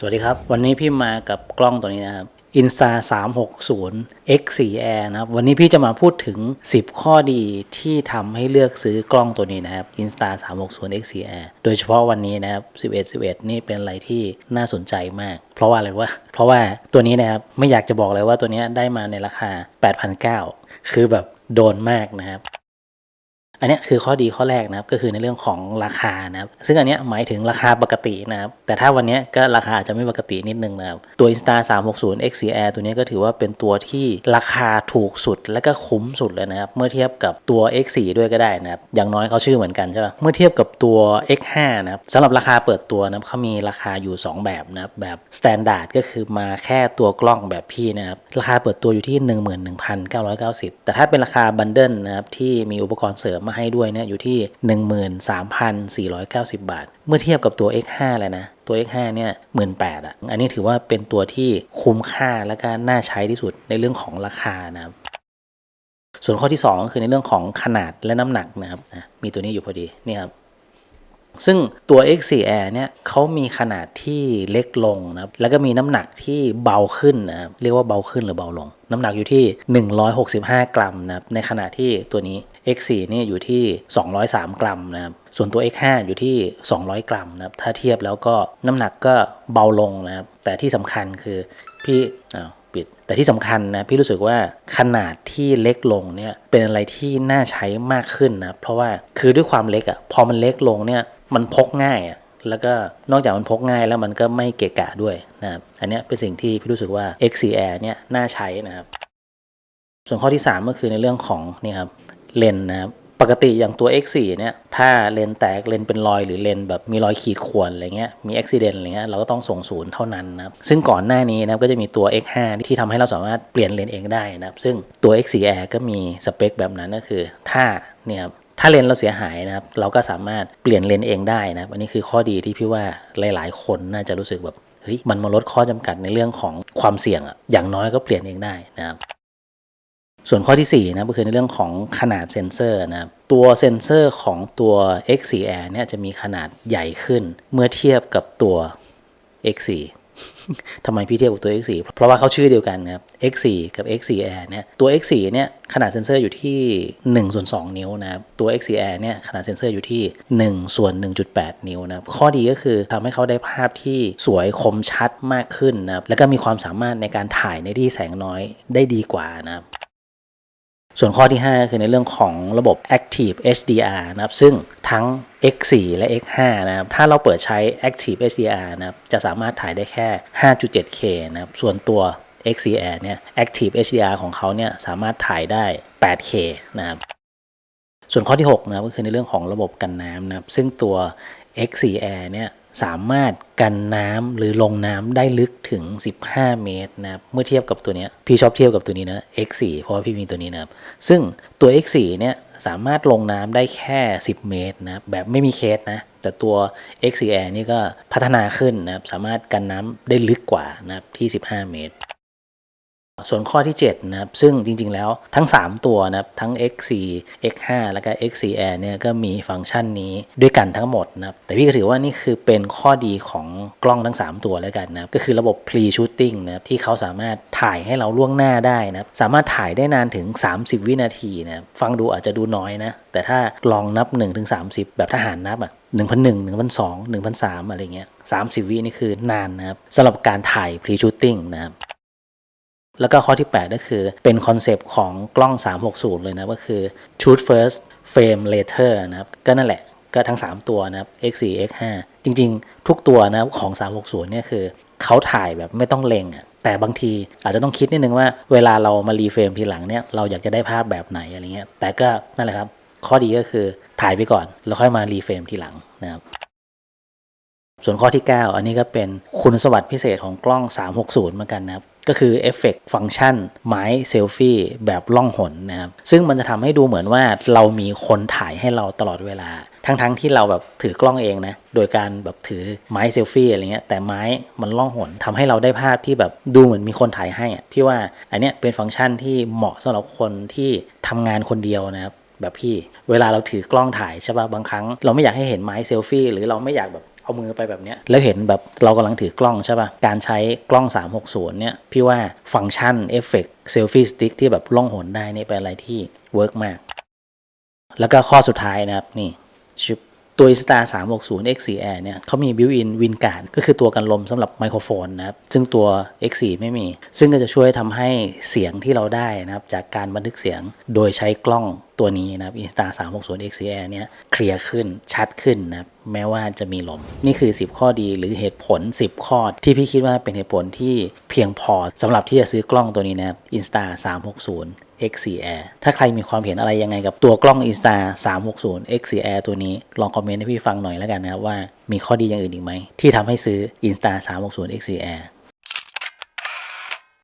สวัสดีครับ วันนี้พี่มากับกล้องตัวนี้นะครับ Insta 360 X 4 Air นะครับวันนี้พี่จะมาพูดถึง 10 ข้อดีที่ทำให้เลือกซื้อกล้องตัวนี้นะครับ Insta 360 X 4 Air โดยเฉพาะวันนี้นะครับ 11 11 นี่เป็นอะไรที่น่าสนใจมาก เพราะว่าอะไรวะเพราะว่าตัวนี้นะครับไม่อยากจะบอกเลยว่าตัวนี้ได้มาในราคา 8,900 คือแบบโดนมากนะครับ อันนี้คือข้อดีข้อแรกนะครับก็คือในเรื่องของราคานะครับซึ่งอันนี้หมายถึงราคาปกตินะครับแต่ถ้าวันนี้ก็ราคาอาจจะไม่ปกตินิดนึงนะครับตัว Insta 360 XCR ตัวนี้ก็ถือว่าเป็นตัวที่ราคาถูกสุดและก็คุ้มสุดเลยนะครับเมื่อเทียบกับตัว X4 ด้วยก็ได้นะครับอย่างน้อยเขาชื่อเหมือนกันใช่ป่ะเมื่อเทียบกับตัว X5 นะครับสำหรับราคาเปิดตัวนะครับเขามีราคาอยู่ 2 แบบนะครับแบบ Standard ก็คือมาแค่ตัวกล้องแบบพี่นะครับราคาเปิดตัวอยู่ที่ 11,990 แต่ถ้าเป็นราคาบันเดิลนะครับที่มีอุปกรณ์เสริมมาให้ด้วยเนี่ยอยู่ที่ 13,490 บาท เมื่อเทียบกับตัว X5 เลยนะ ตัว X5 เนี่ยหมื่นแปดอะ อันนี้ถือว่าเป็นตัวที่คุ้มค่าและก็น่าใช้ที่สุดในเรื่องของราคานะครับส่วนข้อที่2ก็คือในเรื่องของขนาดและน้ำหนักนะครับนะมีตัวนี้อยู่พอดีนี่ครับ ซึ่งตัว X4R เนี่ยเขามีขนาดที่เล็กลงนะครับ แล้วก็มีน้ำหนักที่เบาขึ้นนะครับ เรียกว่าเบาขึ้นหรือเบาลง น้ำหนักอยู่ที่ 165 กรัมนะครับ ในขณะที่ตัวนี้ X4 เนี่ยอยู่ที่ 203 กรัมนะครับ ส่วนตัว X5 อยู่ที่ 200 กรัมนะครับ ถ้าเทียบแล้วก็น้ำหนักก็เบาลงนะครับ แต่ที่สำคัญคือพี่อ้าวปิด แต่ที่สำคัญนะพี่รู้สึกว่าขนาดที่เล็กลงเนี่ยเป็นอะไรที่น่าใช้มากขึ้นนะ เพราะว่าคือด้วยความเล็กอะ่ะพอมันเล็กลงเนี่ย มันพกง่ายอะ่ะแล้วก็นอกจากมันพกง่ายแล้วมันก็ไม่เกะกะด้วยนะครับอันนี้เป็นสิ่งที่พี่รู้สึกว่า XCR เนี่ยน่าใช้นะครับ ส่วนข้อที่ 3 ก็คือในเรื่องของนี่ครับเลนนะครับปกติอย่างตัว X4 เนี่ยถ้าเลนแตกเลนเป็นรอยหรือเลนแบบมีรอยขีดข่วนอะไรเงี้ยมีอุบิเหตุอะไรเงี้ยเราก็ต้องส่งศูนย์เท่านั้นนะครับซึ่งก่อนหน้านี้นะครับก็จะมีตัว X5 ที่ทำให้เราสามารถเปลี่ยนเลนเองได้นะครับซึ่งตัว X4R ก็มีสเปคแบบนั้นก็คือถ้าเนี่ยครับ ถ้าเลนเราเสียหายนะครับ เราก็สามารถเปลี่ยนเลนเองได้นะครับอันนี้คือข้อดีที่พี่ว่าหลาย ๆ คนน่าจะรู้สึกแบบเฮ้ยมันมาลดข้อจำกัดในเรื่องของความเสี่ยงอะอย่างน้อยก็เปลี่ยนเองได้นะครับส่วนข้อที่4นะก็คือในเรื่องของขนาดเซ็นเซอร์นะครับตัวเซ็นเซอร์ของตัว X4R เนี่ยจะมีขนาดใหญ่ขึ้น เมื่อเทียบกับตัว X4 ทำไมพี่เทียบกับตัว X4 เพราะว่าเขาชื่อเดียวกันครับ X4 กับ X4R เนี่ย ตัว X4 เนี่ยขนาดเซ็นเซอร์อยู่ที่1ส่วน2นิ้วนะครับ ตัว X4R เนี่ยขนาดเซ็นเซอร์อยู่ที่1ส่วน1.8 นิ้วนะครับ ข้อดีก็คือทำให้เขาได้ภาพที่สวยคมชัดมากขึ้นนะครับ แล้วก็มีความสามารถในการถ่ายในที่แสงน้อยได้ดีกว่านะครับ ส่วนข้อที่ 5 คือในเรื่องของระบบ Active HDR นะครับ ซึ่งทั้ง X4 และ X5 นะครับ ถ้าเราเปิดใช้ Active HDR นะครับ จะสามารถถ่ายได้แค่ 5.7K นะครับ ส่วนตัว XCR เนี่ย Active HDR ของเขาเนี่ยสามารถถ่ายได้ 8K นะครับส่วนข้อที่ 6 นะครับก็คือในเรื่องของระบบกันน้ำนะครับ ซึ่งตัว X4R เนี่ย สามารถกันน้ำหรือลงน้ำได้ลึกถึง 15 เมตรนะครับเมื่อเทียบกับตัวนี้พี่ชอบเทียบกับตัวนี้นะ X4 เพราะว่าพี่มีตัวนี้นะครับซึ่งตัว X4 เนี่ยสามารถลงน้ำได้แค่ 10 เมตรนะแบบไม่มีเคสนะแต่ตัว XCR นี่ก็พัฒนาขึ้นนะครับสามารถกันน้ำได้ลึกกว่านะครับที่ 15 เมตร ส่วนข้อที่7นะครับซึ่งจริงๆแล้วทั้ง 3 ตัวนะครับทั้ง X4 X5 แล้วก็ XCR เนี่ยก็มีฟังก์ชันนี้ด้วยกันทั้งหมดนะครับแต่พี่ก็ถือว่านี่คือเป็นข้อดีของกล้องทั้ง 3 ตัวแล้วกันนะครับก็คือระบบ pre shooting นะครับที่เขาสามารถถ่ายให้เราล่วงหน้าได้นะครับสามารถถ่ายได้นานถึง 30 วินาทีนะครับฟังดูอาจจะดูน้อยนะแต่ถ้าลองนับ1ถึง30 แบบทหารนับอะ1,001 1,002 1,003อะไรเงี้ย30วินี่คือนานนะครับสำหรับการถ่าย pre shooting นะครับ แล้วก็ข้อที่ 8 ก็คือเป็นคอนเซปต์ของกล้อง 360 เลยนะก็คือ shoot first frame later นะครับก็นั่นแหละก็ทั้ง 3 ตัวนะครับ X4 X5 จริง ๆ ทุกตัวนะของ 360 เนี่ยคือเขาถ่ายแบบไม่ต้องเล็งอะแต่บางทีอาจจะต้องคิดนิดนึงว่าเวลาเรามารีเฟรมทีหลังเนี่ยเราอยากจะได้ภาพแบบไหนอะไรเงี้ยแต่ก็นั่นแหละครับ ข้อดีก็คือถ่ายไปก่อน แล้วค่อยมารีเฟรมทีหลังนะครับ ส่วนข้อที่ 9 อันนี้ก็เป็นคุณสมบัติพิเศษของกล้อง 360 เหมือนกันนะครับ ก็คือเอฟเฟกฟังก์ชันไม้เซลฟี่แบบล่องหนนะครับ ซึ่งมันจะทำให้ดูเหมือนว่าเรามีคนถ่ายให้เราตลอดเวลา ทั้งๆทที่เราแบบถือกล้องเองนะ โดยการแบบถือไม้เซลฟี่อะไรเงี้ย แต่ไม้มันล่องหนทำให้เราได้ภาพที่แบบดูเหมือนมีคนถ่ายให้อะพี่ว่าอันเนี้ยเป็นฟังก์ชันที่เหมาะสำหรับคนที่ทำงานคนเดียวนะครับแบบพี่ เวลาเราถือกล้องถ่ายใช่ป่ะบางครั้ง เราไม่อยากให้เห็นไม้เซลฟี่หรือเราไม่อยากแบบ เอามือไปแบบเนี้ยแล้วเห็นแบบเรากำลังถือกล้องใช่ป่ะ การใช้กล้อง 360 เนี่ย พี่ว่าฟังก์ชันเอฟเฟกต์เซลฟี่สติ๊กที่แบบล่องหนได้นี่เป็นอะไรที่เวิร์กมาก แล้วก็ข้อสุดท้ายนะครับ นี่ชิป ตัว Insta 360 X4 Air เนี่ยเขามี built-in Win Guard ก็คือตัวกันลมสำหรับไมโครโฟนนะครับ ซึ่งตัว X4 ไม่มี ซึ่งก็จะช่วยทำให้เสียงที่เราได้นะครับ จากการบันทึกเสียงโดยใช้กล้องตัวนี้นะครับ Insta 360 X4 Air เนี่ยเคลียร์ขึ้นชัดขึ้นนะครับแม้ว่าจะมีลม นี่คือ 10 ข้อดีหรือเหตุผล 10 ข้อ ที่พี่คิดว่าเป็นเหตุผลที่เพียงพอสำหรับที่จะซื้อกล้องตัวนี้นะครับ Insta 360 X4 Air ถ้าใครมีความเห็นอะไรยังไงกับตัวกล้อง Insta 360 X4 Air ตัวนี้ ลองคอมเมนต์ให้พี่ฟังหน่อยแล้วกันนะครับว่ามีข้อดีอย่างอื่นอีกไหมที่ทำให้ซื้อ Insta 360 X4 Air